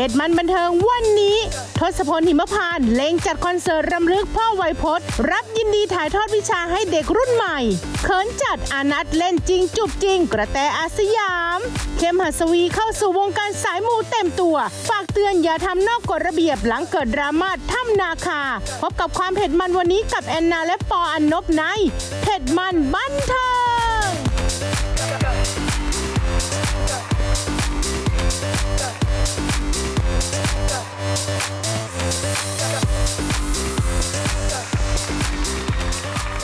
เพจมันบันเทิงวันนี้ ทศพลหิมพานต์เลงจัดคอนเสิร์ตรำลึกพ่อไวยพจน์ รับยินดีถ่ายทอดวิชาให้เด็กรุ่นใหม่ เขินจัดอานัทเล่นจริงจุบจริง กระแตอาสยาม เข้มหัสวีเข้าสู่วงการสายมูเต็มตัว ฝากเตือนอย่าทำนอกกฎระเบียบหลังเกิดดราม่าถ้ำนาคา พบกับความเผ็ดมันวันนี้กับแอนนาและปออันนบในเผ็ดมันบันเทิง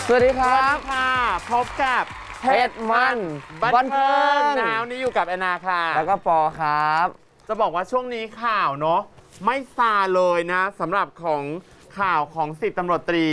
สวัสดีคสวัรัสบ ดีค่ะ พบกับเพชรมันบันเทิงบันเทิงนาวนี้อยู่กับแอนนาค่ะ แล้วก็ปอครับ จะบอกว่าช่วงนี้ข่าวเนาะไม่ซาเลยนะสำหรับของข่าวของสิบตำรวจตรี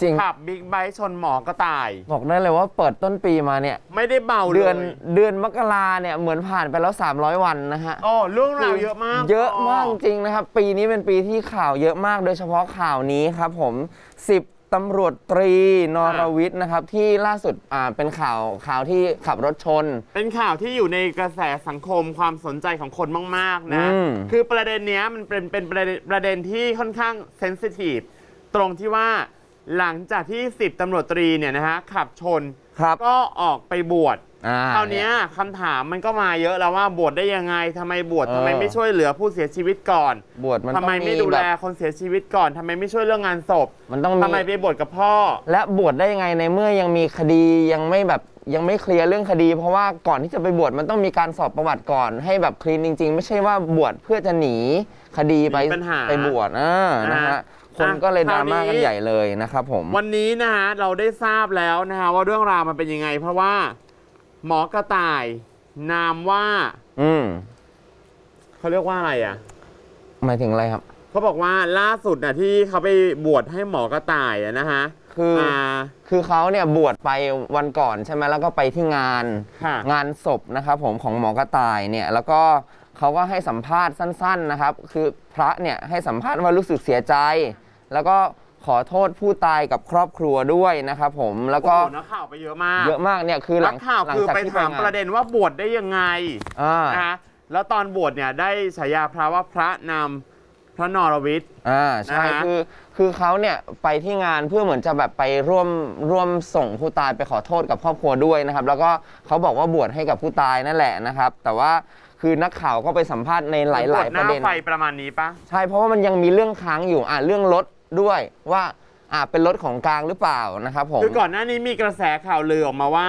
จริง ขับบิ๊กไบค์ชนหมอกระต่าย บอกได้เลยว่าเปิดต้นปีมาเนี่ย ไม่ได้เบาเลยเดือนเดือนมกราเนี่ยเหมือนผ่านไปแล้ว 300 วันนะฮะโอ้เรื่องราวเยอะมากเยอะมากจริงนะครับ ปีนี้เป็นปีที่ข่าวเยอะมากโดยเฉพาะข่าวนี้ครับผม 10 ตำรวจตรีนรวิทย์นะครับ ที่ล่าสุดอ่าเป็นข่าวข่าวที่ขับรถชน เป็นข่าวที่อยู่ในกระแสสังคมความสนใจของคนมาก ๆ นะ อืม คือประเด็นเนี้ยมันเป็นเป็นประเด็นประเด็นที่ค่อนข้างเซนซิทีฟตรงที่ว่าหลังจากที่ 10ตำรวจตรีเนี่ยนะฮะขับชน ครับ ก็ออกไปบวช อ่า คราวเนี้ยคำถามมันก็มาเยอะแล้วว่าบวชได้ยังไงทำไมบวชเออ ทำไมไม่ช่วยเหลือผู้เสียชีวิตก่อนบวชมันทำต้องไมไม่ดูแบแลบคนเสียชีวิตก่อนทำไมไม่ช่วยเรื่องงานศพมันต้องมี ทำไมไปบวชกับพ่อ และบวชได้ยังไงในเมื่อยังมีคดียังไม่แบบยังไม่เคลียร์เรื่องคดี เพราะว่าก่อนที่จะไปบวชมันต้องมีการสอบประวัติก่อน ให้แบบคลีนจริง ๆ ไม่ใช่ว่าบวชเพื่อจะหนีคดีไปหนีปัญหาไปบวชอ่านะนะฮะฮะคนก็เลยอะดราม่าคราวนี้กันใหญ่เลยนะครับผม วันนี้นะฮะเราได้ทราบแล้วนะฮะว่าเรื่องราวมันเป็นยังไง เพราะว่า หมอกระต่าย นามว่า อืมเขาเรียกว่าอะไรอะ หมายถึงอะไรครับ เขาบอกว่าล่าสุดน่ะที่เขาไปบวชให้หมอกระต่ายอะนะฮะคือออ่าคือเขาเนี่ยบวชไปวันก่อนใช่ไหมแล้วก็ไปที่งาน ค่ะ งานศพนะครับผมของหมอกระต่ายเนี่ยแล้วก็เขาก็ให้สัมภาษณ์สั้น ๆนะครับ คือพระเนี่ยให้สัมภาษณ์ว่ารู้สึกเสียใจ แล้วก็ ขอโทษผู้ตายกับครอบครัวด้วยนะครับผมแล้วก็โอ้โหนักข่าวไปเยอะมากเยอะมากเนี่ยคือหลันังกข่าวหลังคือจากไปที่ถามงนประเด็นว่าบวชได้ยังไงอ่านะฮะแล้วตอนบวชเนี่ยได้ฉายาพระว่าพระนำพระนรวิทย์ อ่าใช่นะฮะ คือคือเขาเนี่ยไปที่งานเพื่อเหมือนจะแบบไปร่วมร่วมส่งผู้ตายไปขอโทษกับครอบครัวด้วยนะครับ แล้วก็เขาบอกว่าบวชให้กับผู้ตายนั่นแหละนะครับ แต่ว่าคือนักข่าวก็ไปสัมภาษณ์ในหลายบวชๆ หประน้าเด็น ไฟประมาณนี้ปะ ใช่เพราะว่ามันยังมีเรื่องค้างอยู่อ่าเรื่องรถ ด้วยว่าอ่าเป็นรถของกลางหรือเปล่านะครับผม คือก่อนหน้านี้มีกระแสข่าวลือออกมาว่า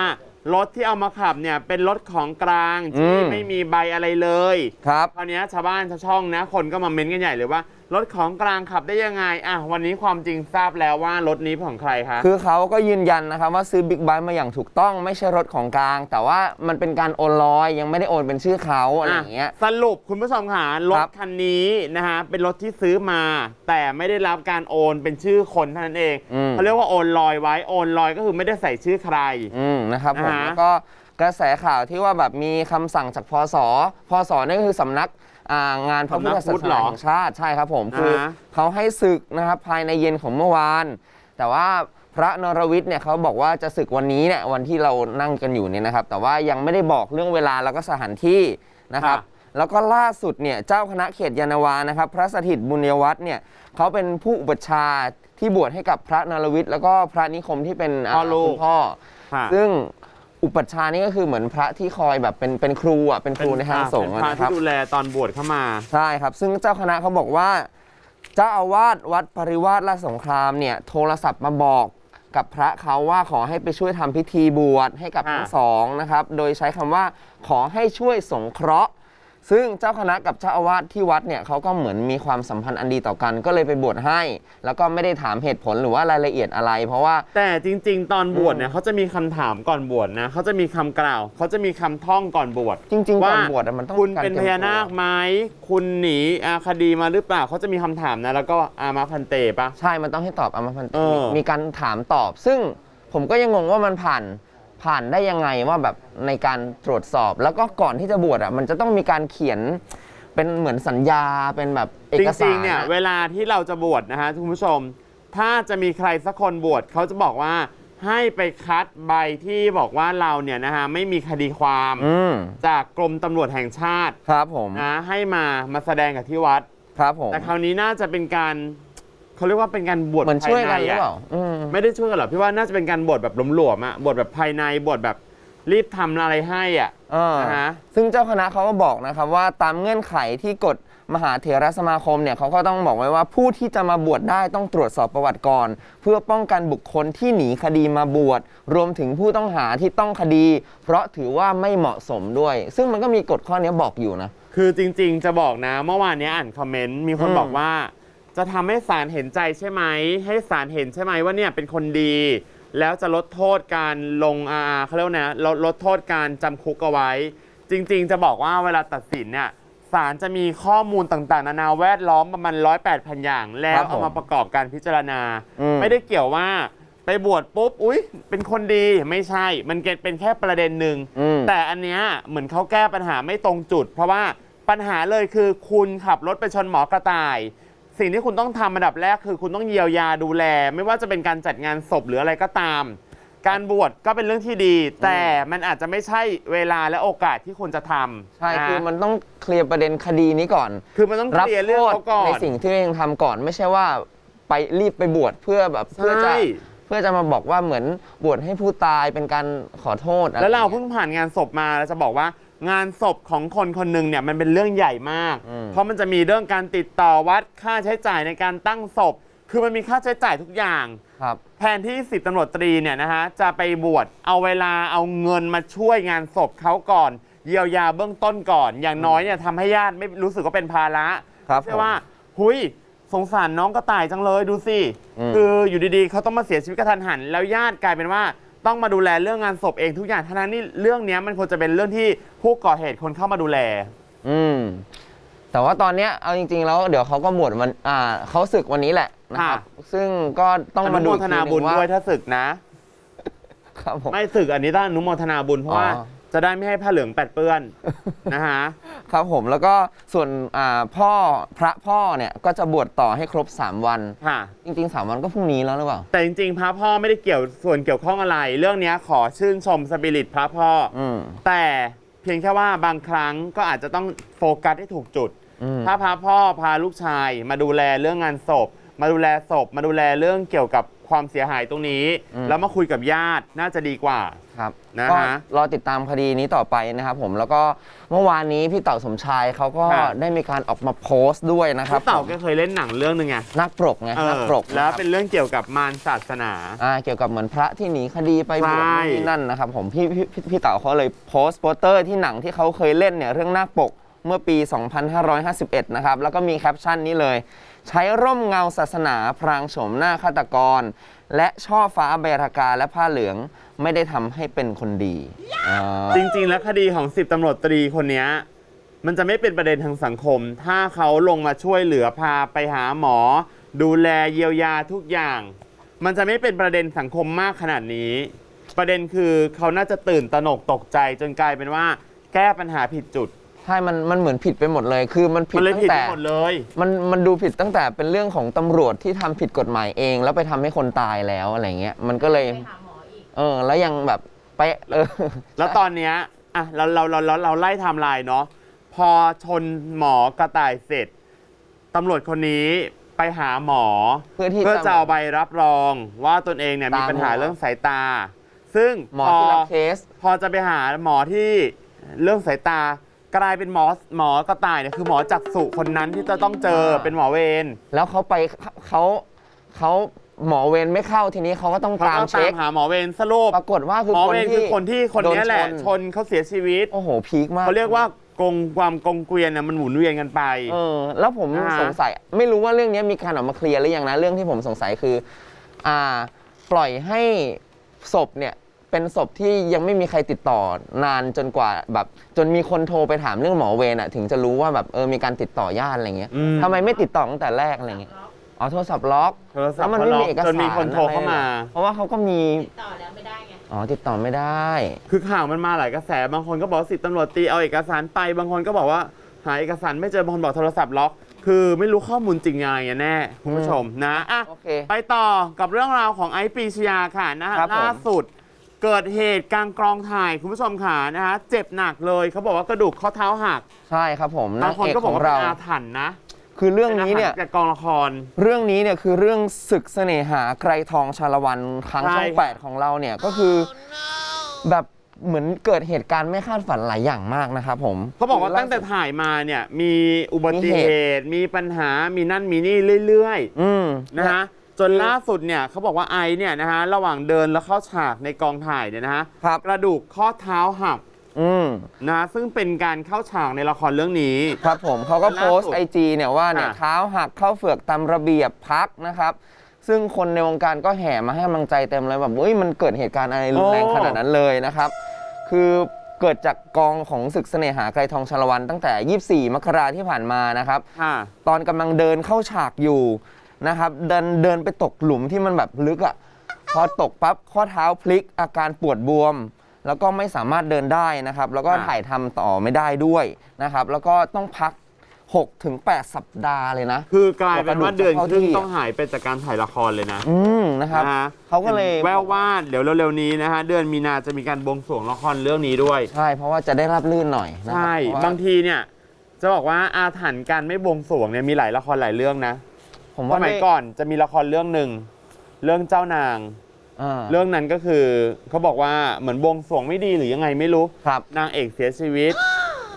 รถที่เอามาขับเนี่ยเป็นรถของกลางที่ไม่มีใบอะไรเลย ครับ คราวเนี้ยชาวบ้านชาวช่องนะ คนก็มาเม้นต์กันใหญ่เลยว่า รถของกลางขับได้ยังไงอะวันนี้ความจริงทราบแล้วว่ารถนี้ของใครคะ คือเขาก็ยืนยันนะครับว่าซื้อบิ๊กไบค์มาอย่างถูกต้องไม่ใช่รถของกลาง แต่ว่ามันเป็นการโอนลอยยังไม่ได้โอนเป็นชื่อเขาอะไรอย่างเงี้ย สรุปคุณผู้ชมค่ะรคถรับคันนี้นะฮะเป็นรถที่ซื้อมา แต่ไม่ได้รับการโอนเป็นชื่อคนเท่านั้นเองอืม เขาเรียกว่าโอนลอยไว้โอนลอยก็คือไม่ได้ใส่ชื่อใคร อืมนะครับผมอ่าฮะแล้วก็กระแสข่าวที่ว่าแบบมีคำสั่งจากพศพศนั่นก็คือสำนัก อ่างานพระพุทธศาสนาแห่งชาติใช่ครับผมคืออาฮะ เขาให้ศึกนะครับภายในเย็นของเมื่อวาน แต่ว่าพระนรวิทย์เนี่ยเขาบอกว่าจะศึกวันนี้เนี่ยวันที่เรานั่งกันอยู่เนี่ยนะครับ แต่ว่ายังไม่ได้บอกเรื่องเวลาแล้วก็สถานที่นะครับ แล้วก็ล่าสุดเนี่ยเจ้าคณะเขตยานนาวานะครับ พระสถิตบุญยวัฒน์เนี่ยเขาเป็นผู้อุปชฌาย์ที่บวชให้กับพระนรวิทย์แล้วก็พระนิคมที่เป็นพ่อลูก คุณพ่อ ค่ะ ซึ่ง อุปัชฌาย์นี่ก็คือเหมือนพระที่คอยแบบเป็นเป็นครูอะเป็นครูในทางสงฆ์เป็นอะพระนะครับที่ดูแลตอนบวชเข้ามาใช่ครับ ซึ่งเจ้าคณะเขาบอกว่า เจ้าอาวาสวัดปริวาสราชสงครามเนี่ยโทรศัพท์มาบอกกับพระเขาว่าขอให้ไปช่วยทำพิธีบวชให้กับอ่าทั้งสองนะครับ โดยใช้คำว่าขอให้ช่วยสงเคราะห์ ซึ่งเจ้าคณะกับเจ้าอาวาสที่วัดเนี่ยเขาก็เหมือนมีความสัมพันธ์อันดีต่อกัน ก็เลยไปบวชให้ แล้วก็ไม่ได้ถามเหตุผลหรือว่ารายละเอียดอะไร เพราะว่า แต่จริง ๆ ตอนบวชเนี่ยเขาจะมีคำถามก่อนบวชนะเขาจะมีคำกล่าวเขาจะมีคำท่องก่อนบวชจริงๆก่อนว่าบวชอะมันต้องคุณการเป็นตพรียมญานาคตัว ไหมคุณหนีอาคดีมาหรือเปล่าเขาจะมีคำถามนะแล้วก็อามาพันเตปะ ใช่ มันต้องให้ตอบอมพันธ์เออมีการถามตอบ ซึ่งผมก็ยังงงว่ามันผ่าน ผ่านได้ยังไงว่าแบบในการตรวจสอบ แล้วก็ก่อนที่จะบวชอะมันจะต้องมีการเขียนเป็นเหมือนสัญญาเป็นแบบเอจกสารริงๆเนี่ยอะ เวลาที่เราจะบวชนะฮะคุณผู้ชม ถ้าจะมีใครสักคนบวชเขาจะบอกว่าให้ไปคัดใบที่บอกว่าเราเนี่ยนะฮะไม่มีคดีความอืมจากกรมตำรวจแห่งชาติครับผมนะให้มามาแสดงกับที่วัด ครับผม แต่คราวนี้น่าจะเป็นการ เขาเรียกว่าเป็นการบวชเหมือนช่วยกันหรือภาใะเปล่าอืม ไม่ได้ช่วยกันหรอกพี่ว่าน่าจะเป็นการบวชแบบหลวมๆอะบวชแบบภายในบวชแบบรีบทำอะไรให้อะ อ่านะฮะ ซึ่งเจ้าคณะเขาก็บอกนะครับว่าตามเงื่อนไขที่กฎมหาเถรสมาคมเนี่ยเขาก็ต้องบอกไว้ว่าผู้ที่จะมาบวชได้ต้องตรวจสอบประวัติก่อน เพื่อป้องกันบุคคลที่หนีคดีมาบวชรวมถึงผู้ต้องหาที่ต้องคดี เพราะถือว่าไม่เหมาะสมด้วย ซึ่งมันก็มีกฎข้อนี้บอกอยู่นะ คือจริงๆ จะบอกนะ เมื่อวานเนี้ยอ่านคอมเมนต์มีคนอืม บอกว่า จะทำให้ศาลเห็นใจใช่ไหม ให้ศาลเห็นใช่ไหมว่าเนี่ยเป็นคนดี แล้วจะลดโทษการลงอาเขาเรียกว่าไงนะลดลดโทษการจำคุกเอาไว้ จริงๆ จะบอกว่าเวลาตัดสินเนี่ยศาลจะมีข้อมูลต่างๆ นานาแวดล้อมประมาณร้อยแปดพันอย่าง แล้ควรับผมเอามาประกอบการพิจารณา อืม ไม่ได้เกี่ยวว่าไปบวชปุ๊บอุ๊ย เป็นคนดีไม่ใช่ มันเป็นแค่ประเด็นหนึ่ง อืม แต่อันเนี้ยเหมือนเขาแก้ปัญหาไม่ตรงจุด เพราะว่าปัญหาเลยคือคุณขับรถไปชนหมอกระต่าย สิ่งที่คุณต้องทำอันดับแรกคือคุณต้องเยียวยาดูแล ไม่ว่าจะเป็นการจัดงานศพหรืออะไรก็ตาม การบวชก็เป็นเรื่องที่ดี แต่มันอาจจะไม่ใช่เวลาและโอกาสที่คุณจะทำใช่นะคือมันต้องเคลียร์ประเด็นคดีนี้ก่อน คือมันต้องรับเคลียร์โทเรื่องษเขาก่อนในสิ่งที่ตัวเองทำก่อนไม่ใช่ว่าไปรีบไปบวชเพื่อแบบเพื่อจะ ใช่ เพื่อจะมาบอกว่าเหมือนบวชให้ผู้ตายเป็นการขอโทษอะไรแล้วเราอย่งงี้ยเพิ่งผ่านงานศพมาเราจะบอกว่า งานศพของคนคนหนึ่งเนี่ยมันเป็นเรื่องใหญ่มาก อืม เพราะมันจะมีเรื่องการติดต่อวัดค่าใช้จ่ายในการตั้งศพ คือมันมีค่าใช้จ่ายทุกอย่าง ครับ แทนที่สิบตำรวจตรีเนี่ยนะฮะจะไปบวชเอาเวลาเอาเงินมาช่วยงานศพเขาก่อน เยียวยาเบื้องต้นก่อน อย่างน้อยเนี่ยทำให้ญาติไม่รู้สึกว่าเป็นภาระครับใช่ว่าหุยสงสารน้องก็ตายจังเลยดูสิอืม คืออยู่ดีๆเขาต้องมาเสียชีวิตกระทันหัน แล้วญาติกลายเป็นว่า ต้องมาดูแลเรื่องงานศพเองทุกอย่างทั้งนั้นนี่เรื่องเนี้ยมันควรจะเป็นเรื่องที่ผู้ก่อเหตุคนเข้ามาดูแล อืม แต่ว่าตอนเนี้ยเอาจริง ๆ แล้วเดี๋ยวเขาก็บวชวันอ่าเขาศึกวันนี้แหละนะครับ ซึ่งก็ต้องอมานุดูโมอีกททีนาหนึบุญงว่าด้วยถ้าศึกนะ ครับผม ไม่ศึกอันนี้ต้องอนุโมทนาบุญเพราะว่า อ๋อ จะได้ไม่ให้ผ้าเหลืองแปดเปื้อน นะฮะ ครับผมแล้วก็ส่วนอ่าพ่อพระพ่อเนี่ยก็จะบวชต่อให้ครบ 3 วัน ค่ะ จริงๆ 3 วันก็พรุ่งนี้แล้วหรือเปล่า แต่จริงๆ พระพ่อไม่ได้เกี่ยวส่วนเกี่ยวข้องอะไร เรื่องเนี้ยขอชื่นชมสปิริตพระพ่อออืม แต่เพียงแค่ว่าบางครั้งก็อาจจะต้องโฟกัสให้ถูกจุด อืม ถ้าพระพ่อพาลูกชายมาดูแลเรื่องงานศพ มาดูแลศพ มาดูแลเรื่องเกี่ยวกับความเสียหายตรงนี้ แล้วมาคุยกับญาติน่าจะดีกว่า ครับนะฮะ ก็รอติดตามคดีนี้ต่อไปนะครับผมแล้วก็เมื่อวานนี้พี่เต่าสมชายเขาก็ครับ ได้มีการออกมาโพสต์ด้วยนะครับพี่เต่าผมแกเคยเล่นหนังเรื่องหนึงไงนักปรกไงเอนักอปรกแล้วะครับเป็นเรื่องเกี่ยวกับมารศาสนา อ่าเกี่ยวกับเหมือนพระที่หนีคดีไปบวชใช่ นู่นนี่นั่นนะครับผมพี่พี่พี่พี่เต๋าเขาเลยโพสต์โปสเตอร์ที่หนังที่เขาเคยเล่นเนี่ยเรื่องนาคปกเมื่อปี 2551 นะครับ แล้วก็มีแคปชั่นนี้เลย ใช้ร่มเงาศาสนาพรางโฉมหน้าฆาตกร และช่อฟ้าเบรากาและผ้าเหลือง ไม่ได้ทำให้เป็นคนดีอ่า จริง ๆ แล้วคดีของสิบตำรวจตรีคนเนี้ยมันจะไม่เป็นประเด็นทางสังคม ถ้าเขาลงมาช่วยเหลือพาไปหาหมอ ดูแลเยียวยาทุกอย่าง มันจะไม่เป็นประเด็นสังคมมากขนาดนี้ ประเด็นคือเขาน่าจะตื่นตระหนกตกใจจนกลายเป็นว่า แก้ปัญหาผิดจุดใช่มันมันเหมือนผิดไปหมดเลย คือมันผิดมันเลยตั้ผิดงไปแต่หมดเลย มันมันดูผิดตั้งแต่เป็นเรื่องของตำรวจที่ทำผิดกฎหมายเอง แล้วไปทำให้คนตายแล้วอะไรเงี้ยมันก็เลย ไปหาหมออีก เออ แล้วยังแบบไปะเออแล้วตอนเนี้ยอะเราเราเราเราเราไล่ไทม์ไลน์เนาะพอชนหมอกระต่ายเสร็จตำรวจคนนี้ไปหาหมอ เพื่อที่ เพื่อจะจะเอาใบรับรองว่าตนเองเนี่ยมีตาปัญหาหัวเรื่องสายตา ซึ่งหมอพอที่รับเคส พอจะไปหาหมอที่เรื่องสายตากลายเป็นหมอหมอกระต่ายเนี่ยคือหมอจักษุคนนั้นที่จะต้องเจออ่าเป็นหมอเวร แล้วเขาไปเขาเขา หมอเวรไม่เข้าทีนี้เขาก็ต้องเขาตามก็ตาเช็คมหาหมอเวรสรุปปรากฏว่าคือหมอคนเวรที่คือคนที่คนเนี้ยแหละโดชนเขาเสียชีวิต โอ้โหพีคมากเขาเรียกว่ากงความกงเกวียนน่ะมันหมุนเวียนกันไป เออ แล้วผมอ่าสงสัย ไม่รู้ว่าเรื่องนี้มีการออกมาเคลียร์หรือยังนะ เรื่องที่ผมสงสัยคือ อ่า ปล่อยให้ศพเนี่ยเป็นศพที่ยังไม่มีใครติดต่อนานจนกว่าแบบ จนมีคนโทรไปถามเรื่องหมอเวรอะ ถึงจะรู้ว่าแบบเออมีการติดต่อญาติอะไรเงี้ยอืมทำไมไม่ติดต่อตั้งแต่แรกอะไรเงี้ย อ๋อโทรศัพท์ล็อกโทรศัพแล้วท์มันไม่มีเอกจสารนมีคนโทรเข้ามา อะไรหรอเพราะว่าเขาก็มีติดต่อแล้วไม่ได้ไง อ๋อติดต่อไม่ได้ คือข่าวมันมาหลายกระแส บางคนก็บอกสิบตำรวจตีเอาเอกสารไป บางคนก็บอกว่าหาเอกสารไม่เจอ บางคนบอกโทรศัพท์ล็อก คือไม่รู้ข้อมูลจริงยังไงแน่คุณผู้ชมนะอะโอเคไปต่อกับเรื่องราวของไอซ์ปรีชยาค่ะนะฮะครับผม ล่าสุด เกิดเหตุกลางกรองถ่ายคุณผู้ชมค่ะนะฮะเจ็บหนักเลยเขาบอกว่ากระดูกข้อเท้าหัก ใช่ครับผมบางคนเอกก็บขอกองว่าเป็เรานอาถรรพ์นะ คือเรื่องนี้เนี่ยป็อาถรรพ์จากกองละคร เรื่องนี้เนี่ยคือเรื่องศึกเสน่หาไกรทองชาละวันครั้งใช่ช่องค่ะแปดของเราเนี่ยก็คือแบบเหมือนเกิดเหตุการณ์ไม่คาดฝันหลายอย่างมากนะครับผม เขาบอกว่าตั้งแต่ถ่ายมาเนี่ย มีอุบัติเหตุ มีปัญหามีนั่นมีนี่เรื่อยอืม ๆนะฮะจนล่าสุดเนี่ยเขาบอกว่าไอซ์เนี่ยนะฮะระหว่างเดินแล้วเข้าฉากในกองถ่ายเนี่ยนะฮะครับ กระดูกข้อเท้าหัก อืมนะฮะซึ่งเป็นการเข้าฉากในละครเรื่องนี้ ครับผมเขาก็ล่าโพสุดสต์ไอจีเนี่ยว่าเนี่ยอะ เท้าหักเข้าเฝือกตามระเบียบพักนะครับ ซึ่งคนในวงการก็แห่มาให้กำลังใจเต็มเลยแบบเฮ้ยมันเกิดเหตุการณ์อะไรรุนแรงขนาดนั้นเลยนะครับ คือเกิดจากกองของศึกเสน่หาไกรทองชาละวันตั้งแต่ 24 มกราที่ผ่านมานะครับ ค่ะ ตอนกำลังเดินเข้าฉากอยู่นะครับ เดินเดินไปตกหลุมที่มันแบบลึกอะ่ะพอตกปั๊บข้อเท้าพลิกอาการปวดบวม แล้วก็ไม่สามารถเดินได้นะครับ แล้วก็อ่า ถ่ายทำต่อไม่ได้ด้วยนะครับ แล้วก็ต้องพัก6ถึง8สัปดาห์เลยนะ คือกลายเป็นว่าเดือนครึ่งกระดูกจะเข้าที่ต้องหายไปจากการถ่ายละครเลยนะอืมนะครับ นะฮะเขาก็เลยแววว่าเดี๋ยวเร็วๆนี้นะฮะเดือนมีนาจะมีการบวงสรวงละครเรื่องนี้ด้วย ใช่ เพราะว่าจะได้รับลื่นหน่อยนะครัใช่ เพระว่บางทีเนี่ยจะบอกว่าอาถรรพ์การไม่บวงสรวงเนี่ยมีหลายละครหลายเรื่องนะผมสว่ามัยได้ก่อนจะมีละครเรื่องหนึ่งเรื่องเจ้านาง อ่า เรื่องนั้นก็คือเขาบอกว่าเหมือนบวงสรวงไม่ดีหรือยังไงไม่รู้ ครับ นางเอกเสียชีวิต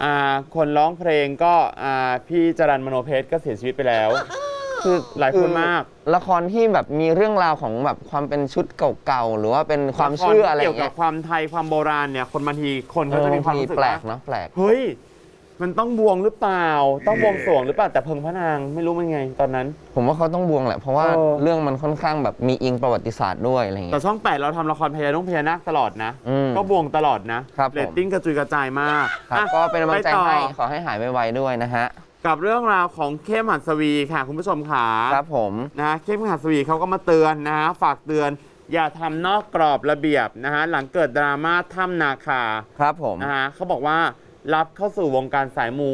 อ่า คนร้องเพลงก็อ่าพี่จรันมโนเพชรก็เสียชีวิตไปแล้ว คือหลายคนมาก ละครที่แบบมีเรื่องราวของแบบความเป็นชุดเก่าๆ หรือว่าเป็นความเชื่ออะไรเกี่ยวกัเงี้บยความไทยความโบราณเนี่ย คนบางทีคนเอเขาอจะมีความบางทีรู้สึกแปลว่ากเนาะแปลก เฮ้ย มันต้องบวงหรือเปล่า ต้องบวงสรวงหรือเปล่าแต่เพิงพระนางไม่รู้มันไงตอนนั้น ผมว่าเขาต้องบวงแหละ เพราะว่าเออ เรื่องมันค่อนข้างแบบมีอิงประวัติศาสตร์ด้วยอะไรแต่เงี้ย ช่องแปดเราทำละครพญานุ่งพญานาคตลอดนะ อืมก็บวงตลอดนะครับผม เรตติ้งกระจุยกระจายมากครับอะก็เป็นกำลังใจไปต่อให้ขอให้หายไวๆด้วยนะฮะ กับเรื่องราวของเข้มหัสวีค่ะคุณผู้ชมขา ครับผม นะฮะเข้มหัสวีเขาก็มาเตือนนะฮะฝากเตือน อย่าทำนอกกรอบระเบียบนะฮะหลังเกิดดราม่าถ้ำนาคาครับผม นะฮะเขาบอกว่า รับเข้าสู่วงการสายมู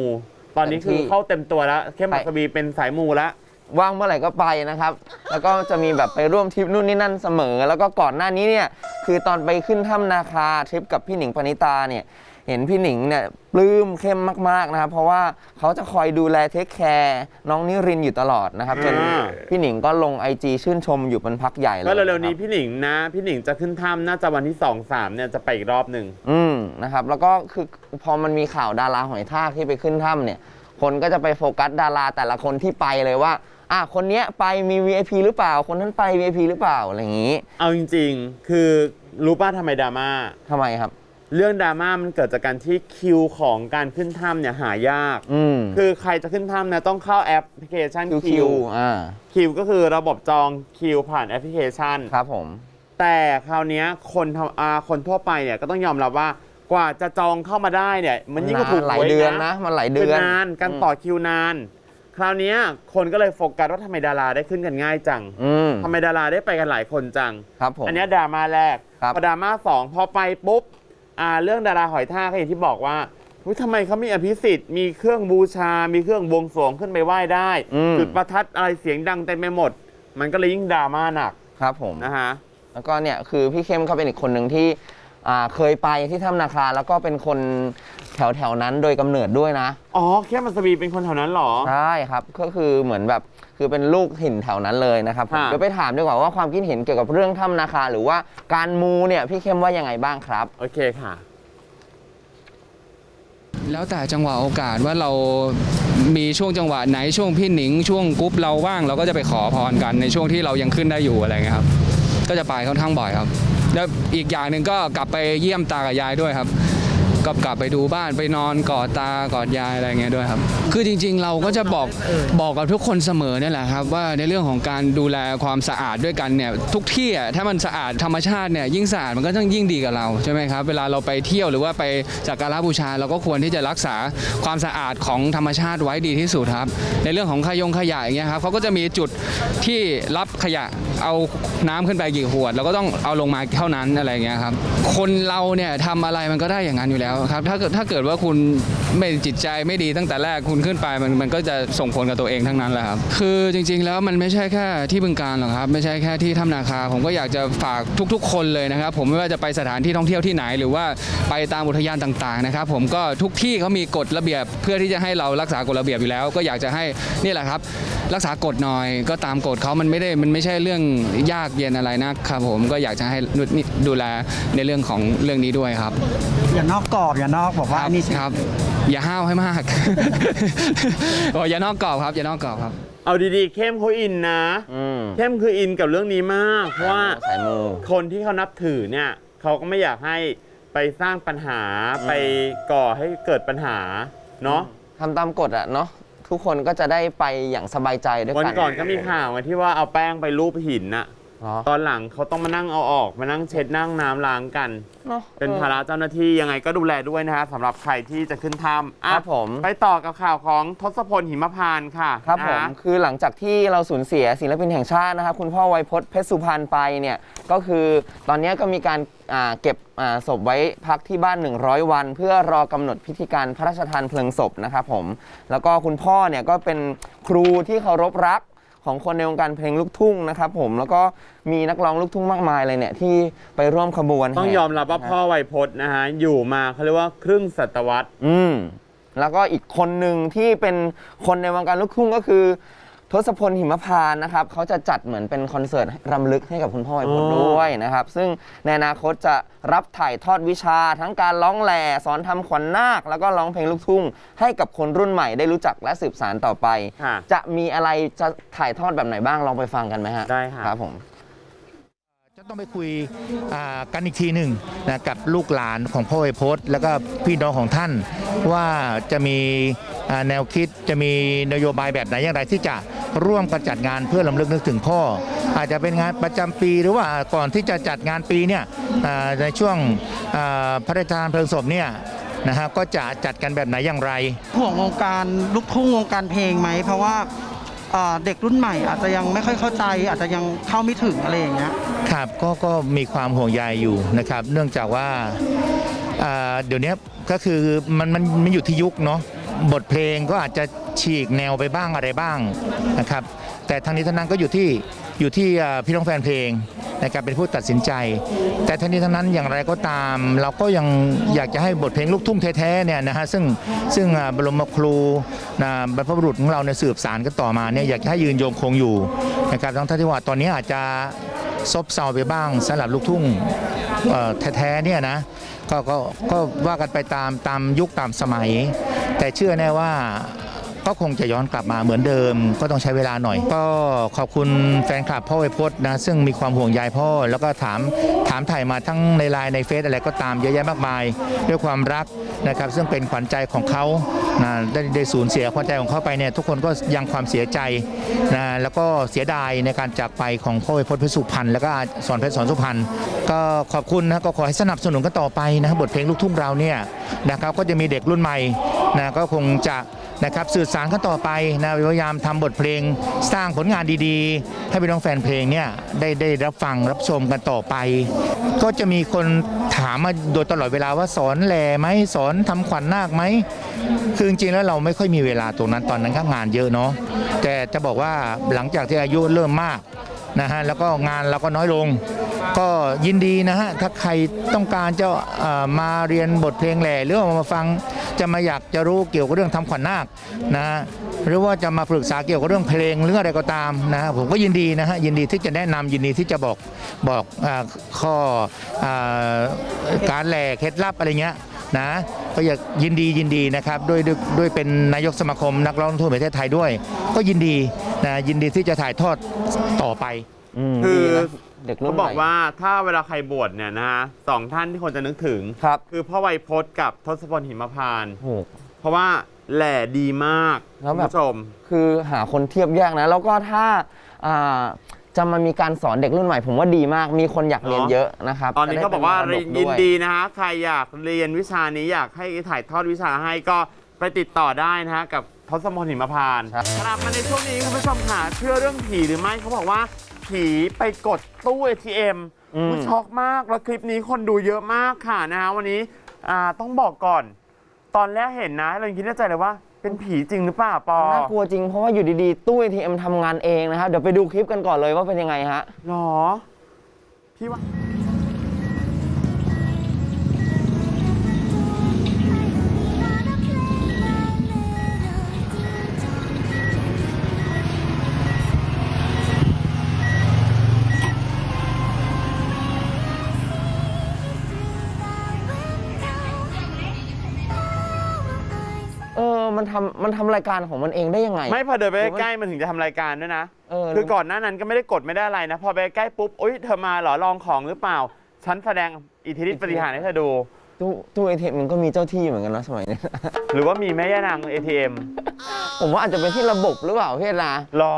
ตอนนี้เต็มที่คือเข้าเต็มตัวแล้ว เข้มหัสวีเป็นสายมูแล้ว ว่างเมื่อไหร่ก็ไปนะครับ แล้วก็จะมีแบบไปร่วมทริปนู่นนี่นั่นเสมอ แล้วก็ก่อนหน้านี้เนี่ย คือตอนไปขึ้นถ้ำนาคาทริปกับพี่หนิงปณิตาเนี่ย เห็นพี่หนิงเนี่ยปลื้มเข้มมากๆนะครับ เพราะว่าเขาจะคอยดูแลเทคแคร์น้องนิรินทร์อยู่ตลอดนะครับจนอ่าพี่หนิงก็ลงไอจีชื่นชมอยู่เป็นพักใหญ่เลยก็เร็วๆนี้ะคบพี่หนิงนะ พี่หนิงจะขึ้นถ้ำน่าจะวันที่2 3เนี่ยจะไปอีกรอบหนึ่งอืมนะครับ แล้วก็คือพอมันมีข่าวดาราหอยทากที่ไปขึ้นถ้ำเนี่ย คนก็จะไปโฟกัสดาราแต่ละคนที่ไปเลยว่าอะคนเนี้ยไปมี VIP หรือเปล่า คนนั้นไป VIP หรือเปล่าอะไรอย่างนี้ เอาจริง ๆ คือรู้ป้าทำไมดราม่าทำไมครับ เรื่องดราม่ามันเกิดจากการที่คิวของการขึ้นถ้ำเนี่ยหายาก อืม คือใครจะขึ้นถ้ำเนี่ยต้องเข้าแอปพลิเคชันคิวคิคิววอ่า คิวก็คือระบบจองคิวผ่านแอปพลิเคชัน ครับผม แต่คราวเนี้ยคนทำอ่าคนทั่วไปเนี่ยก็ต้องยอมรับว่ากว่าจะจองเข้ามาได้เนี่ย มันยิ่งกว่าถูกหลายวยเดือนนะ มันหลายคืเดืออนนานการต่อคิวนาน คราวเนี้ยคนก็เลยโฟกัสว่าทำไมดาราได้ขึ้นกันง่ายจังอืมทำไมดาราได้ไปกันหลายคนจัง ครับผม อันเนี้ยดราม่าแรกครับ พอดราม่าสองพอไปปุ๊บ อ่าเรื่องดาราหอยทากก็อย่างที่บอกว่าอุ๊ยทำไมเขามีอภิสิทธิ์ มีเครื่องบูชา มีเครื่องบวงสรวงขึ้นไปไหว้ได้ อืม จุดประทัดอะไรเสียงดังเต็มไปหมด มันก็เลยยิ่งดราม่าหนักครับผม นะฮะ แล้วก็เนี่ยคือพี่เข้มเขาเป็นอีกคนหนึ่งที่อ่าเคยไปที่ถ้ำนาคาแล้วก็เป็นคน แถวแถวๆนั้นโดยกำเนิดด้วยนะ อ๋อแค่มัสวีเป็นคนแถวนั้นเหรอ ใช่ครับ ก็คือเหมือนแบบคือเป็นลูกถิ่นแถวนั้นเลยนะครับผมค่ะเดี๋ยวไปถามดีกว่าว่าความคิดเห็นเกี่ยวกับเรื่องถ้ำนาคา หรือว่าการมูเนี่ยพี่เข้มว่ายังไงบ้างครับ โอเคค่ะ แล้วแต่จังหวะโอกาสว่าเรามีช่วงจังหวะไหนช่วงพี่หนิง ช่วงกรุ๊ปเราว่างเราก็จะไปขอพรกันในช่วงที่เรายังขึ้นได้อยู่อะไรเงี้ยครับ ก็จะไปค่อนข้างบ่อยครับ แล้วอีกอย่างหนึ่งก็กลับไปเยี่ยมตากับยายด้วยครับ ก็กลับไปดูบ้านไปนอนกอดตากอดยายอะไรเงี้ยด้วยครับ คือจริง ๆ เราก็จะบอกบอกกับทุกคนเสมอเนี่ยแหละครับ ว่าในเรื่องของการดูแลความสะอาดด้วยกันเนี่ยทุกที่อะถ้ามันสะอาดธรรมชาติเนี่ยยิ่งสะอาดมันก็ต้องยิ่งดีกับเราใช่ไหมครับเวลาเราไปเที่ยวหรือว่าไปสักการะบูชาเราก็ควรที่จะรักษาความสะอาดของธรรมชาติไว้ดีที่สุดครับ ในเรื่องของขยงขยะอย่างเงี้ยครับเขาก็จะมีจุดที่รับขยะ เอาน้ำขึ้นไปกี่ขวดเราก็ต้องเอาลงมาเท่านั้นอะไรเงี้ยครับ คนเราเนี่ยทำอะไรมันก็ได้อย่างนั้นอยู่แล้วครับ ถ้าถ้าเกิดว่าคุณไม่จิตใจไม่ดีตั้งแต่แรกคุณขึ้นไปมันมันก็จะส่งผลกับตัวเองทั้งนั้นแหละครับคือจริง ๆ แล้วมันไม่ใช่แค่ที่บึงการหรอกครับไม่ใช่แค่ที่ถ้ำนาคา ผมก็อยากจะฝากทุก ๆ คนเลยนะครับ ผมไม่ว่าจะไปสถานที่ท่องเที่ยวที่ไหน หรือว่าไปตามอุทยานต่างๆนะครับ ผมก็ทุกที่เขามีกฎระเบียบ เพื่อที่จะให้เรารักษากฎระเบียบอยู่แล้ว ก็อยากจะให้นี่แหละครับ รักษากฎหน่อยก็ตามกฎเขามันไม่ได้มันไม่ใช่เรื่องยากเย็นอะไรนะครับผมก็อยากจะให้ดูแลในเรื่องของเรื่องนี้ด้วยครับ อย่านอกกรอบอย่านอกบอกว่าอันนี้ครับ อย่าห้าวให้มากโอ้อย่านอกกรอบครับ อย่านอกกรอบครับ เอาดีๆ เข้มเขาอินนะอืมเข้มคืออินกับเรื่องนี้มาก เพราะว่าสายมูคนที่เขานับถือเนี่ยเขาก็ไม่อยากให้ไปสร้างปัญหาไปก่อให้เกิดปัญหาเนาะทำตามกฎอะเนาะ ทุกคนก็จะได้ไปอย่างสบายใจด้วยกันวัน ก่อนก็มีข่าวไงที่ว่าเอาแป้งไปรูปหินน่ะ เหรอตอนหลังเขาต้องมานั่งเอาออกมานั่งเช็ดนั่งน้ำล้างกัน เนาะเป็นภาระเจ้าหน้าที่ยังไงก็ดูแลด้วยนะฮะสำหรับใครที่จะขึ้นถ้ำอะครับผม ไปต่อกับข่าวของทศพลหิมพานต์ค่ะครับผม นะ คือหลังจากที่เราสูญเสียศิลปินแห่งชาตินะครับ คุณพ่อไวยพจน์เพชรสุพรรณไปเนี่ย ก็คือตอนนี้ก็มีการอ่าเก็บอ่าศพไว้พักที่บ้าน 100 วัน เพื่อรอกำหนดพิธีการพระราชทานเพลิงศพนะครับผม แล้วก็คุณพ่อเนี่ยก็เป็นครูที่เคารพรัก ของคนในวงการเพลงลูกทุ่งนะครับผมแล้วก็มีนักร้องลูกทุ่งมากมายเลยเนี่ยที่ไปร่วมขบวนต้องแห่ยอมรับว่าพ่อไวยพจน์นะฮะอยู่มาเขาเรียกว่าครึ่งศตวรรษ อืมแล้วก็อีกคนหนึ่งที่เป็นคนในวงการลูกทุ่งก็คือ ทศพลหิมพานต์นะครับเขาจะจัดเหมือนเป็นคอนเสิร์ตรำลึกให้กับคุณพ่อไวยพจน์อ๋อด้วยนะครับ ซึ่งในอนาคตจะรับถ่ายทอดวิชา ทั้งการร้องแหล่สอนทำขวัญนาค แล้วก็ร้องเพลงลูกทุ่ง ให้กับคนรุ่นใหม่ได้รู้จักและสืบสานต่อไปค่ะจะมีอะไรจะถ่ายทอดแบบไหนบ้างลองไปฟังกันไหมฮะได้ค่ะครับผมจะ ต้องไปคุยกันอีกทีหนึ่งนะกับลูกหลานของพ่อไวยพจน์แล้วก็พี่น้องของท่านว่าจะมีแนวคิดจะมีนโยบายแบบไหนอย่างไรที่จะร่วมกันจัดงานเพื่อลำลึกนึกถึงพ่อ อาจจะเป็นงานประจำปีหรือว่าก่อนที่จะจัดงานปีเนี่ยในช่วงพระราชทานเพลิงศพเนี่ยนะฮะก็จะจัดกันแบบไหนอย่างไร ห่วงวงการลูกทุ่งวงการเพลงไหมเพราะว่า เด็กรุ่นใหม่อาจจะยังไม่ค่อยเข้าใจ อาจจะยังเข้าไม่ถึงอะไรอย่างเงี้ยครับก็ก็มีความห่วงใยอยู่นะครับ เนื่องจากว่าอ่าเดี๋ยวนี้ก็คือมันมันมันอยู่ที่ยุคเนาะบทเพลงก็อาจจะฉีกแนวไปบ้างอะไรบ้างนะครับ แต่ทั้งนี้ทั้งนั้นก็อยู่ที่อยู่ที่พี่น้องแฟนเพลงในะครับเป็นผู้ตัดสินใจ แต่ทั้งนี้ทั้งนั้นอย่างไรก็ตาม เราก็ยังอยากจะให้บทเพลงลูกทุ่งแท้ๆเนี่ยนะฮะซึ่งซึ่งบรมครูนะบรรพบุรุษของเราเนี่ยสืบสารกันต่อมาเนี่ยอยากจะให้ยืนยงคงอยู่นะครับทั้งที่ว่าตอนนี้อาจจะซบเซาไปบ้างสำหรับลูกทุ่งแท้ๆเนี่ยนะก็ก็ก็ว่ากันไปตามตามยุคตามสมัย แต่เชื่อแน่ว่า ก็คงจะย้อนกลับมาเหมือนเดิม ก็ต้องใช้เวลาหน่อย ก็ขอบคุณแฟนคลับพ่อไวยพจน์นะซึ่งมีความห่วงใยพ่อ แล้วก็ถามถามถ่ายมาทั้งในไลน์ในเฟซอะไรก็ตามเยอะแยะมากมาย ด้วยความรักนะครับซึ่งเป็นขวัญใจของเขานะได้ได้สูญเสียขวัญใจของเขาไปเนี่ยทุกคนก็ยังความเสียใจนะแล้วก็เสียดายในการจากไปของพ่อไวยพจน์เพชรสุพรรณแล้วก็สอนเพชรสอนสุพรรณก็ขอบคุณนะก็ขอให้สนับสนุนกันต่อไปนะบทเพลงลูกทุ่งเราเนี่ยนะครับก็จะมีเด็กรุ่นใหม่นะก็คงจะ นะครับสื่อสารกันต่อไปนะพยายามทำบทเพลงสร้างผลงานดีๆ ให้พี่น้องแฟนเพลงเนี่ยได้ได้รับฟังรับชมกันต่อไป ก็จะมีคนถามมาโดยตลอดเวลาว่าสอนแหล่ไหมสอนทำขวัญนาคไหมคือจริงๆแล้วเราไม่ค่อยมีเวลาตรงนั้นตอนนั้นก็งานเยอะเนาะแต่จะบอกว่าหลังจากที่อายุเริ่มมากนะฮะแล้วก็งานเราก็น้อยลง ก็ยินดีนะฮะถ้าใครต้องการจะมาเรียนบทเพลงแหล่หรือามาฟัง จะมาอยากจะรู้เกี่ยวกับเรื่องทำขวัญนาคนะฮะหรือว่าจะมาปรึกษาเกี่ยวกับเรื่องเพลงหรืออะไรก็ตามนะฮะผมก็ยินดีนะฮะยินดีที่จะแนะนำยินดีที่จะบอกบอกอาข้ออาการแหล่เคล็ดลับอะไรเงี้ยนะก็อยากยินดียินดีนะครับด้วยด้วยด้วยเป็นนายกสมาคมนักร้องลูกทุ่งแห่งประเทศไทยด้วย ก็ยินดีนะยินดีที่จะถ่ายทอดต่อไปคือ เด็กรุ่เขานบอกใหม่ว่าถ้าเวลาใครบวชเนี่ยนะฮะสองท่านที่คนจะนึกถึง ครับคือพ่อไวยพจน์กับทศพลหิมพานต์โอ้โหเพราะว่าแหล่ดีมากแล้วคุณแบบผู้ชม คือหาคนเทียบยากนะ แล้วก็ถ้าอ่าจะมามีการสอนเด็กรุ่นใหม่ ผมว่าดีมาก มีคนอยากเรียนเยอะนะครับตอนนี้จะได้เขาบอกว่าเป็นมรยินด้วยดีนะฮะใครอยากเรียนวิชานี้อยากให้ถ่ายทอดวิชาให้ก็ไปติดต่อได้นะฮะกับทศพลหิมพานต์ครับ กลับมาในช่วงนี้คุณผู้ชมค่ะเชื่อเรื่องผีหรือไม่เขาบอกว่า ผีไปกดตู้ ATM อืม อุ๊ยช็อกมาก แล้วคลิปนี้คนดูเยอะมากค่ะนะฮะวันนี้อ่าต้องบอกก่อน ตอนแรกเห็นนะเรายังคิดในใจเลยว่า เป็นผีจริงหรือเปล่าปอน่ากลัวจริงเพราะว่าอยู่ดีๆ ตู้ ATM ทำงานเองนะครับ เดี๋ยวไปดูคลิปกันก่อนเลยว่าเป็นยังไงฮะ หรอ พี่ว่า ทำมันทำรายการของมันเองได้ยังไง ไม่พอเดินไปใกล้ๆมันถึงจะทำรายการด้วยนะ เออ คือก่อนหน้านั้นก็ไม่ได้กดไม่ได้อะไรนะ พอไปใกล้ปุ๊บอุ้ยเธอมาเหรอลองของหรือเปล่า ฉันแสดงอิทธิฤทธิปฏิหารย์ให้เธอดู ตู้ตู้ ATM มันก็มีเจ้าที่เหมือนกันนะสมัยนี้หรือว่ามีแม่ย่านาง ATM ผมว่าอาจจะเป็นที่ระบบหรือเปล่าพี่นะหรอ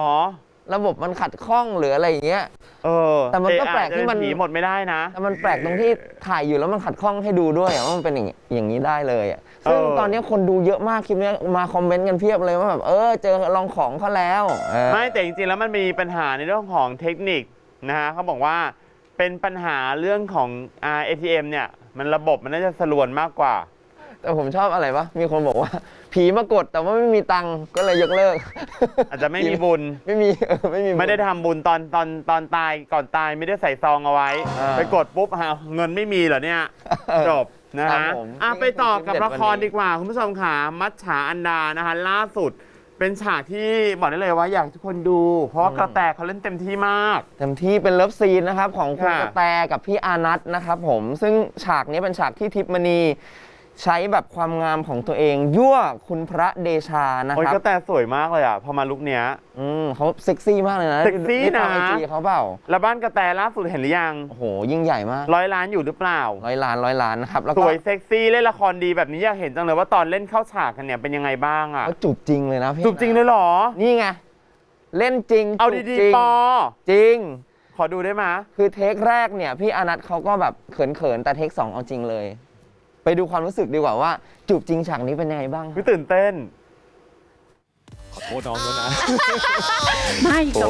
ระบบมันขัดข้องหรืออะไรอย่างเงี้ย เออแต่มันก็เอะแปลกที่มันจะเป็ผีหมดไม่ได้นะ แต่มันแปลกตรงที่ถ่ายอยู่แล้วมันขัดข้องให้ดูด้วยอะว่ามันเป็นอย่างอย่างนี้ได้เลยอะ ซึ่งเออตอนนี้คนดูเยอะมากคลิปเนี้ยมาคอมเมนต์กันเพียบเลยว่าแบบเออเจอลองของเขาแล้วเออไม่แต่จริงๆแล้วมันมีปัญหาในเรื่องของเทคนิคนะฮะเขาบอกว่าเป็นปัญหาเรื่องของ R ATM เนี่ย มันระบบมันน่าจะสลวนมากกว่า แต่ผมชอบอะไรปะมีคนบอกว่า ผีมากดแต่ว่าไม่มีตังค์ก็เลยยกเลิก อาจจะไม่มีบุญ ไม่มีเออไม่มีบุญไม่ได้ทำบุญตอนตอนตอนตายก่อนตายไม่ได้ใส่ซองเอาไว้อ่าไปกดปุ๊บหาเงินไม่มีเหรอเนี่ยจบ นะครัฮะบผมอะไปต่อกับนี่คือละครเด็ดวันนี้ดีกว่า คุณผู้ชมค่ะมัจฉาอันดานะคะล่าสุดเป็นฉากที่บอกได้เลยว่าอยากให้ทุกคนดู เพราะว่ากระแตเขาเล่นเต็มที่มาก เต็มที่เป็นเลิฟซีนนะครับของคุณค่ะกระแตกับพี่อานัทนะครับผมซึ่งฉากนี้เป็นฉากที่ทิพย์มณี ใช้แบบความงามของตัวเอง ยั่วคุณพระเดชานะโอ้ยครับกระแตสวยมากเลยอะ พอมาลุกเนี้ย อืมเขาเซ็กซี่มากเลยนะเซ็กซี่นะ ไอจีเขาเปล่าแล้วบ้านกระแตล่าสุดเห็นหรือยังโอ้โหยิ่งใหญ่มากร้อยล้านอยู่หรือเปล่า ร้อยล้านร้อยล้านนะครับแล้วสก็วยเซ็กซี่เล่นละครดีแบบนี้อยากเห็นจังเลยว่าตอนเล่นเข้าฉากกันเนี่ยเป็นยังไงบ้างอะเขาจูบจริงเลยนะพี่จูบจริงเลยเหรอ นี่ไงเล่นจริงเอาจูบดีจริงๆปอ จริง ขอดูได้ไหมยคือเทคแรกเนี่ยพี่อานัทเขาก็แบบเขินๆแต่เทคสองเอาจริงเลย ไปดูความรู้สึกดีกว่าว่า จูบจริงฉากนี้เป็นยังไงบ้างพี่ตื่นเต้นขอโทษน้องด้วยนะ ไม่โอ้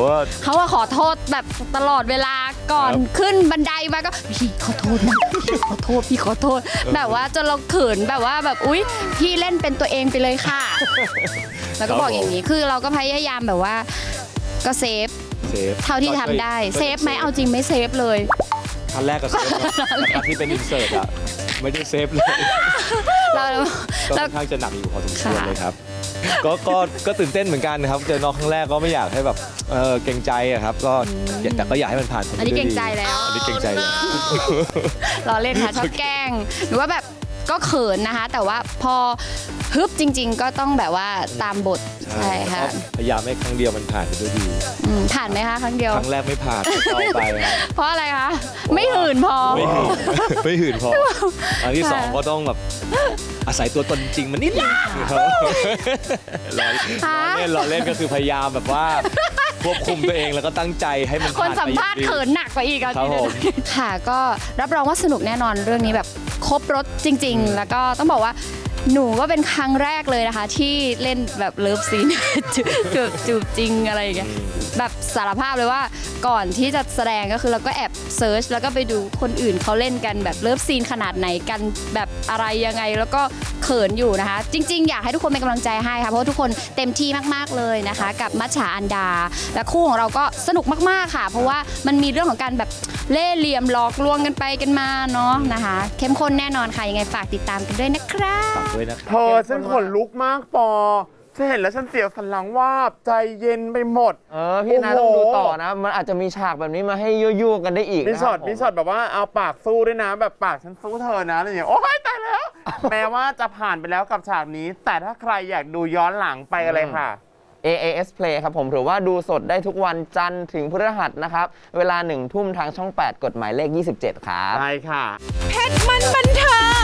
เขาว่าขอโทษแบบตลอดเวลาก่อนครับขึ้นบันไดมาก็พี่ขอโทษนะพี่ขอโทษพี่ขอโทษ แบบว่าจนเราเขินแบบว่าแบบอุ๊ยพี่เล่นเป็นตัวเองไปเลยค่ะ แล้วก็บอกอย่างนี้คือเราก็พยายามแบบว่า ก็เซฟเซฟเท่าที่ทำได้ เซฟไหมเอาจริงไม่เซฟเลยคันแรกก็เซฟนะแต่คันที่เป็นอินเสิร์ตอะ ไม่ได้เซฟเลยเราก็เราค่อนข้างจะหนักอยู่พอสมควรค่ะ เลยครับ ก็ก็ก็ตื่นเต้นเหมือนกันนะครับเจอน้องครั้งแรกก็ไม่อยากให้แบบเออเกรงใจอะครับ ก็แต่ก็อยากให้มันผ่านไปอันนี้ด้วยเกรงดีใจแล้วอันนี้เกรงใจแล้วเราเล่นค่ะชอบแกล้ง หรือว่าแบบ ก็เขินนะคะ แต่ว่าพอฮึบจริง ๆ ก็ต้องแบบว่าตามบทใช่ค่ะพยายามให้ครั้งเดียวมันผ่านไปด้วยดี อืมผ่านไหมคะครั้งเดียว ครั้งแรกไม่ผ่านต่อไปอะเพราะอะไรคะไม่หื่นพอ ไม่หื่นไม่หื่นพออันที่สองค่ะก็ต้องแบบอาศัยตัวตนจริงมันนิดนึงครับรอเล่นรอเล่นก็คือพยายามแบบว่า ควบคุมตัวเองแล้วก็ตั้งใจให้มันคนผ่นสัมไปภาษณ์อย่งดีเขินหนักกว่าอีกเอาครับจริงผม ๆค่ะ ก็รับรองว่าสนุกแน่นอนเรื่องนี้แบบครบรถจริง ๆ แล้วก็ต้องบอกว่า หนูก็เป็นครั้งแรกเลยนะคะ ที่เล่นแบบเลิฟซีน จูบจูบจริงอะไรอย่างเงี้ยแบบสารภาพเลยว่าก่อนที่จะแสดงก็คือเราก็แอบเซิร์ชแล้วก็ไปดูคนอื่นเขาเล่นกันแบบเลิฟซีนขนาดไหนกันแบบอะไรยังไง แล้วก็เขินอยู่นะคะ จริง ๆ อยากให้ทุกคนเป็นกำลังใจให้ค่ะเพราะว่าทุกคนเต็มที่มากๆเลยนะคะ กับมัชฉาอันดา และคู่ของเราก็สนุกมากๆค่ะ เพราะว่ามันมีเรื่องของการแบบเล่ห์เหลี่ยมหลอกลวงกันไปกันมาเนาะนะคะ เข้มข้นแน่นอนค่ะยังไงฝากติดตามกันด้วยนะครับด้วยนะครับเธอฉันขนลุกมากปอฉันเห็นแล้วฉันเสียวสันหลังวาบใจเย็นไปหมด เออพี่นะโอ้ต้องโห ดูต่อนะ มันอาจจะมีฉากแบบนี้มาให้ยั่วๆกันได้อีกมีนะช็อตครับผมีช็อตแบบว่าเอาปากสู้ด้วยนะ แบบปากฉันสู้เธอนะอะไรอย่างเงี้ยโอ้ยตายแล้ว แม้ว่าจะผ่านไปแล้วกับฉากนี้ แต่ถ้าใครอยากดูย้อนหลังไปกันเลยค่ะ AAS Play ครับผมหรือว่าดูสดได้ทุกวันจันทร์ถึงพฤหัสนะครับ เวลาหนึ่งทุ่มทางช่อง 8 กฎหมายเลข 27 ครับ ใช่ค่ะ เพชรมันบันเทิง